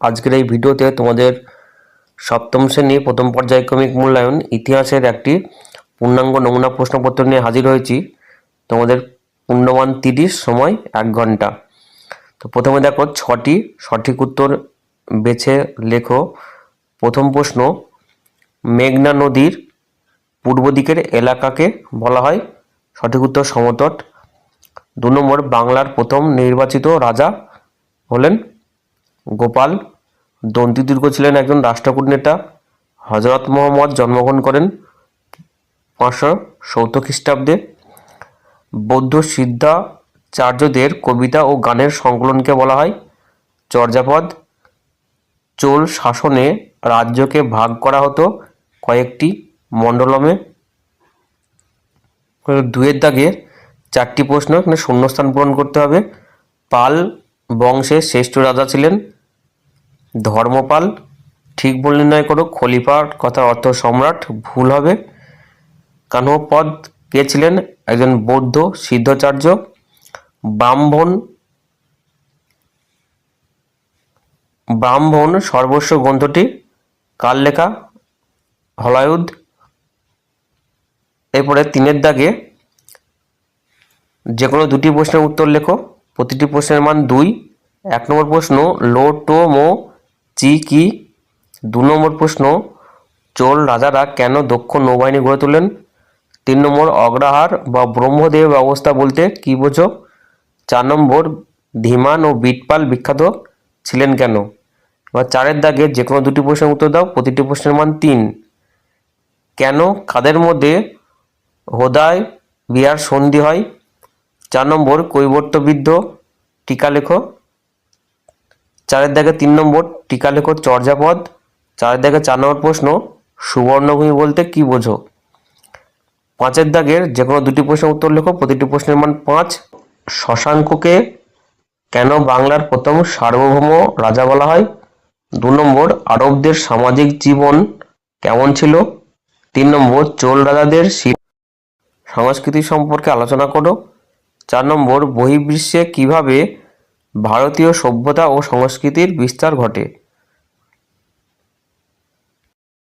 আজকের এই ভিডিওতে তোমাদের সপ্তম শ্রেণি প্রথম পর্যায়ক্রমিক মূল্যায়ন ইতিহাসের একটি পূর্ণাঙ্গ নমুনা প্রশ্নপত্র নিয়ে হাজির হয়েছি। তোমাদের পূর্ণমান তিরিশ সময় এক ঘণ্টা। তো প্রথমে দেখো, ছটি সঠিক উত্তর বেছে লেখো। প্রথম প্রশ্ন, মেঘনা নদীর পূর্ব দিকের এলাকাকে বলা হয়। সঠিক উত্তর, সমতট। দু নম্বর, বাংলার প্রথম নির্বাচিত রাজা হলেন গোপাল দন্তিদুর্গ ছিলেন একজন রাষ্ট্রকূট নেতা। হজরত মোহাম্মদ জন্মগ্রহণ করেন পাঁচশো সত্তর খ্রিস্টাব্দে। বৌদ্ধ সিদ্ধাচার্যদের কবিতা ও গানের সংকলনকে বলা হয় চর্যাপদ। চোল শাসনে রাজ্যকে ভাগ করা হতো কয়েকটি মণ্ডলমে। দুয়ের দাগে চারটি প্রশ্ন এখানে শূন্যস্থান পূরণ করতে হবে। পাল বংশের শ্রেষ্ঠ রাজা ছিলেন। ধর্মপাল, ঠিক ভুল নির্ণয় করো খলিফার কথার অর্থ সম্রাট, ভুল হবে। কানপদ কে ছিলেন একজন বৌদ্ধ সিদ্ধাচার্য, ব্রাহ্মণ ব্রাহ্মণ সর্বস্ব গ্রন্থটি কার লেখা হলায়ুদ, এরপরে তিনের দাগে যে কোনো দুটি প্রশ্নের উত্তর লেখো। প্রতিটি প্রশ্নের মান দুই। এক নম্বর প্রশ্ন, লো টো মো চি কি? দু নম্বর প্রশ্ন, চোল রাজারা কেন দক্ষ নৌবাহিনী গড়ে তোলেন? তিন নম্বর, অগ্রহার বা ব্রহ্মদেব অবস্থা বলতে কি বোঝো? চার নম্বর, ধীমান ও বিটপাল বিখ্যাত ছিলেন কেন? এবার চারের দাগে যে কোনো দুটি প্রশ্নের উত্তর দাও, প্রতিটি প্রশ্নের মান তিন। কেন কাদের মধ্যে হোদায় বিয়ার সন্ধি হয়? চার নম্বর, কৈবর্তবিদ্ধ টিকা লেখো। চারের দাগে তিন নম্বর টিকা লেখো চর্যাপদ। চারের দাগে চার নম্বর প্রশ্ন, সুবর্ণভূমি বলতে কি বোঝো? পাঁচের দাগের যে কোনো দুটি প্রশ্নের উত্তর লেখো, প্রতিটি প্রশ্নের মান পাঁচ। শশাঙ্ককে কেন বাংলার প্রথম সার্বভৌম রাজা বলা হয়? দু নম্বর, আরবদের সামাজিক জীবন কেমন ছিল? তিন নম্বর, চোল রাজাদের সংস্কৃতি সম্পর্কে আলোচনা করো। চার নম্বর, বহির্বিশ্বে কীভাবে ভারতীয় সভ্যতা ও সংস্কৃতির বিস্তার ঘটে।